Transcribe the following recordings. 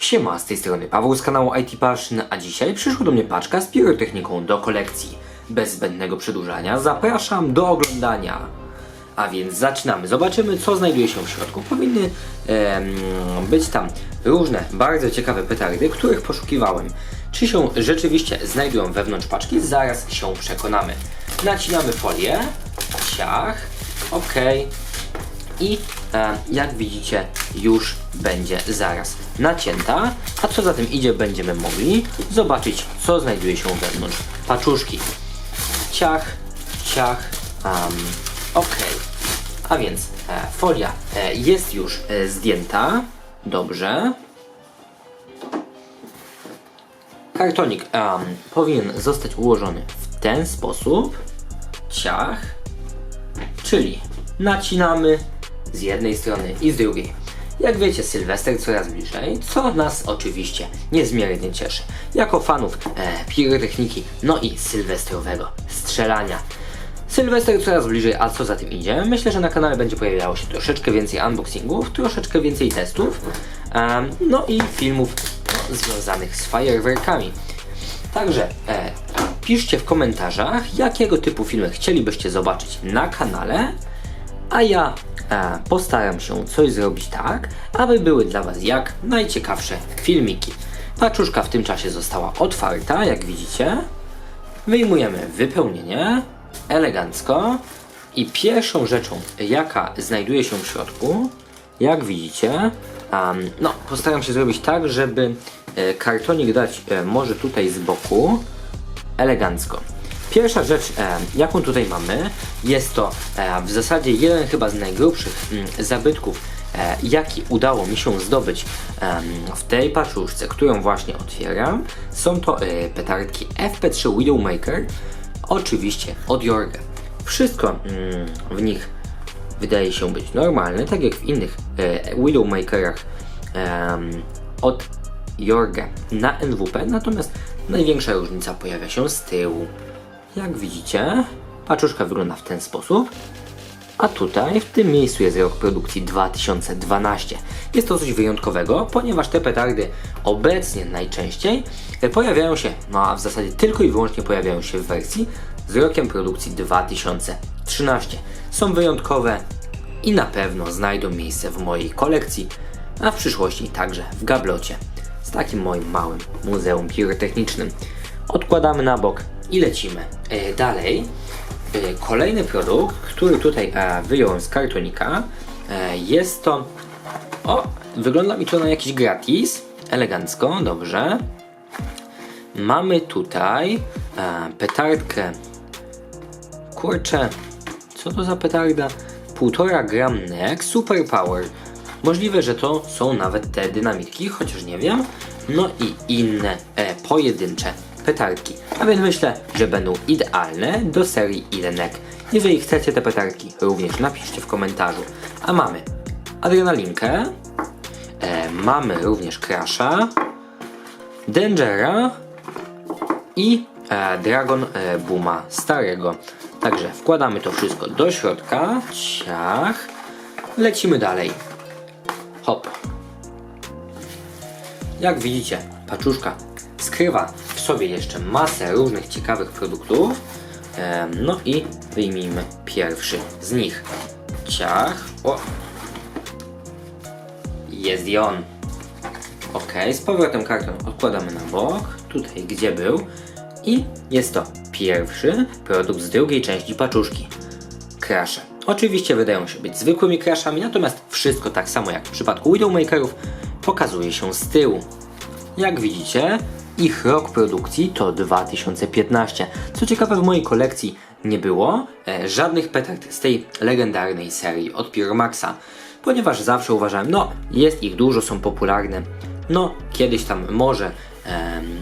Siema, z tej strony Paweł z kanału IT Passion, a dzisiaj przyszła do mnie paczka z pirotechniką do kolekcji. Bez zbędnego przedłużania zapraszam do oglądania. A więc zaczynamy. Zobaczymy, co znajduje się w środku. Powinny być tam różne bardzo ciekawe petardy, których poszukiwałem. Czy się rzeczywiście znajdują wewnątrz paczki? Zaraz się przekonamy. Nacinamy folię. Ciach. Ok. I e, jak widzicie, już będzie zaraz nacięta. A co za tym idzie, będziemy mogli zobaczyć, co znajduje się wewnątrz paczuszki. Ciach, ciach. Um, ok. A więc e, folia e, jest już e, zdjęta. Dobrze. Kartonik em, powinien zostać ułożony w ten sposób. Ciach. Czyli nacinamy z jednej strony i z drugiej. Jak wiecie, Sylwester coraz bliżej, co nas oczywiście niezmiernie cieszy. Jako fanów e, pirotechniki, no i sylwestrowego strzelania. Sylwester coraz bliżej, a co za tym idzie? Myślę, że na kanale będzie pojawiało się troszeczkę więcej unboxingów, troszeczkę więcej testów, em, no i filmów no, związanych z fajerwerkami. Także e, piszcie w komentarzach, jakiego typu filmy chcielibyście zobaczyć na kanale, a ja e, postaram się coś zrobić tak, aby były dla Was jak najciekawsze filmiki. Paczuszka w tym czasie została otwarta, jak widzicie. Wyjmujemy wypełnienie elegancko i pierwszą rzeczą, jaka znajduje się w środku, jak widzicie, em, no postaram się zrobić tak, żeby e, kartonik dać e, może tutaj z boku, elegancko. Pierwsza rzecz, e, jaką tutaj mamy, jest to e, w zasadzie jeden chyba z najgrubszych mm, zabytków, e, jaki udało mi się zdobyć em, w tej paczuszce, którą właśnie otwieram. Są to e, petardki FP3 Widowmaker, oczywiście od Jorga. Wszystko mm, w nich wydaje się być normalne, tak jak w innych e, Widowmakerach em, od Jorga na NWP, natomiast największa różnica pojawia się z tyłu. Jak widzicie, paczuszka wygląda w ten sposób, a tutaj w tym miejscu jest rok produkcji 2012. Jest to coś wyjątkowego, ponieważ te petardy obecnie najczęściej pojawiają się, no a w zasadzie tylko i wyłącznie pojawiają się w wersji z rokiem produkcji 2013. Są wyjątkowe i na pewno znajdą miejsce w mojej kolekcji, a w przyszłości także w gablocie z takim moim małym muzeum pirotechnicznym. Odkładamy na bok i lecimy e, dalej. E, kolejny produkt, który tutaj e, wyjąłem z kartonika, jest to. O, wygląda mi to na jakiś gratis. Elegancko, dobrze. Mamy tutaj petardkę. Kurczę, co to za petarda? 1,5 gram NEC Super Power. Możliwe, że to są nawet te dynamitki, chociaż nie wiem. No i inne e, pojedyncze petardki. A więc myślę, że będą idealne do serii Ilenek. Jeżeli chcecie te petardki, również napiszcie w komentarzu. A mamy adrenalinkę, e, mamy również Crasha, Dangera i e, Dragon e, Booma starego. Także wkładamy to wszystko do środka. Ciach. Lecimy dalej. Hop. Jak widzicie, paczuszka skrywa sobie jeszcze masę różnych ciekawych produktów. No i wyjmijmy pierwszy z nich. Ciach. O. Jest i on. Ok, z powrotem karton odkładamy na bok, tutaj gdzie był. I jest to pierwszy produkt z drugiej części paczuszki. Crashe. Oczywiście wydają się być zwykłymi crashami, natomiast wszystko tak samo jak w przypadku Widowmakerów pokazuje się z tyłu. Jak widzicie, ich rok produkcji to 2015. Co ciekawe, w mojej kolekcji nie było e, żadnych petard z tej legendarnej serii od Pyromaxa, ponieważ zawsze uważałem, no jest ich dużo, są popularne, no kiedyś tam może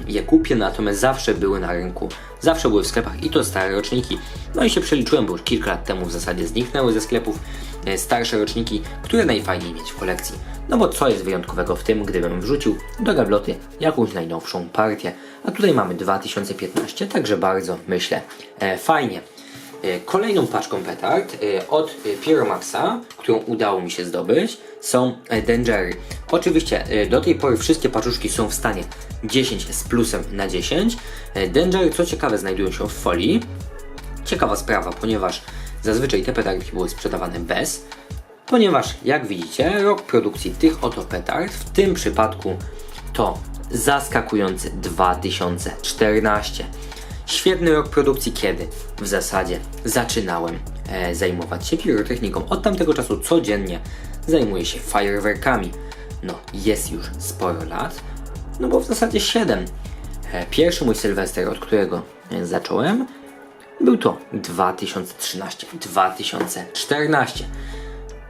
je kupię, natomiast zawsze były na rynku, zawsze były w sklepach i to stare roczniki. No i się przeliczyłem, bo już kilka lat temu w zasadzie zniknęły ze sklepów e, starsze roczniki, które najfajniej mieć w kolekcji. No bo co jest wyjątkowego w tym, gdybym wrzucił do gabloty jakąś najnowszą partię. A tutaj mamy 2015, także bardzo myślę e, fajnie. E, Kolejną paczką petard e, od e, Pyromaxa, którą udało mi się zdobyć, są Dangery. Oczywiście do tej pory wszystkie paczuszki są w stanie 10 z plusem na 10. E, Dangery, co ciekawe, znajdują się w folii. Ciekawa sprawa, ponieważ zazwyczaj te petardki były sprzedawane bez, ponieważ jak widzicie, rok produkcji tych oto petard w tym przypadku to zaskakujący 2014. Świetny rok produkcji, kiedy w zasadzie zaczynałem e, zajmować się pirotechniką. Od tamtego czasu codziennie zajmuję się fajerwerkami. No, jest już sporo lat, no bo w zasadzie 7. E, pierwszy mój Sylwester, od którego e, zacząłem, był to 2013-2014.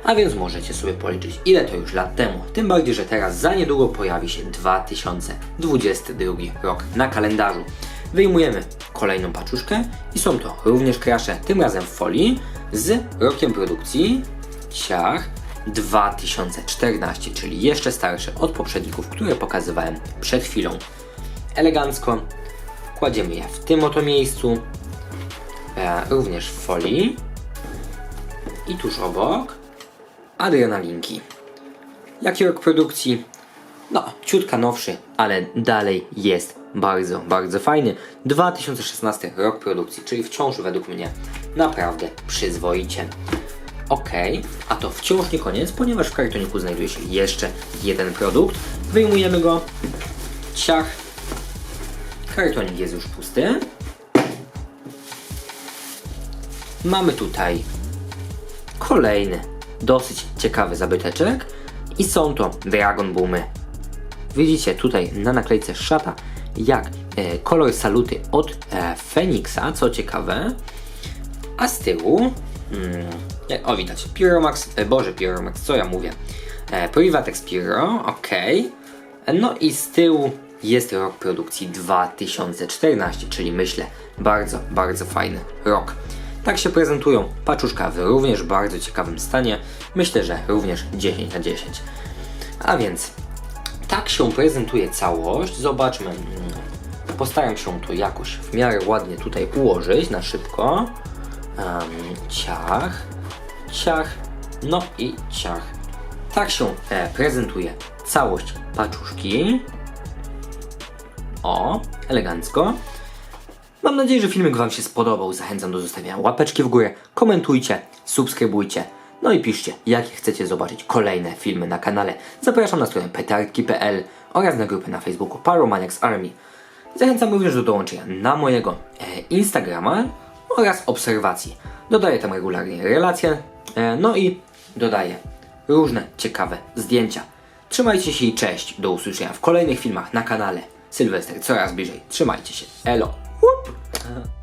A więc możecie sobie policzyć, ile to już lat temu. Tym bardziej, że teraz za niedługo pojawi się 2022 rok na kalendarzu. Wyjmujemy kolejną paczuszkę i są to również krasze, tym razem w folii, z rokiem produkcji ciach 2014, czyli jeszcze starsze od poprzedników, które pokazywałem przed chwilą. Elegancko kładziemy je w tym oto miejscu, e, również w folii i tuż obok adrenalinki. Jaki rok produkcji? No, ciutka nowszy, ale dalej jest bardzo, bardzo fajny. 2016 rok produkcji, czyli wciąż według mnie naprawdę przyzwoicie. Ok, a to wciąż nie koniec, ponieważ w kartoniku znajduje się jeszcze jeden produkt. Wyjmujemy go. Ciach. Kartonik jest już pusty. Mamy tutaj kolejny dosyć ciekawy zabyteczek i są to Dragon Boomy. Widzicie tutaj na naklejce szata jak e, kolor saluty od e, Feniksa, co ciekawe, a z tyłu, mm, jak- o widać, Pyromax, e, Boże Pyromax, co ja mówię, e, Privatex Pyro, ok, no i z tyłu jest rok produkcji 2014, czyli myślę bardzo, bardzo fajny rok. Tak się prezentują paczuszka w również bardzo ciekawym stanie. Myślę, że również 10 na 10. A więc tak się prezentuje całość. Zobaczmy. Postaram się to jakoś w miarę ładnie tutaj ułożyć na szybko. Em, ciach, ciach, no i ciach. Tak się e, prezentuje całość paczuszki. O, elegancko. Mam nadzieję, że filmik Wam się spodobał. Zachęcam do zostawienia łapeczki w górę, komentujcie, subskrybujcie. No i piszcie, jakie chcecie zobaczyć kolejne filmy na kanale. Zapraszam na stronę petardki.pl oraz na grupę na Facebooku Pyromaniacs Army. Zachęcam również do dołączenia na mojego e, Instagrama oraz obserwacji. Dodaję tam regularnie relacje, e, no i dodaję różne ciekawe zdjęcia. Trzymajcie się i cześć. Do usłyszenia w kolejnych filmach na kanale. Sylwester coraz bliżej. Trzymajcie się. Elo.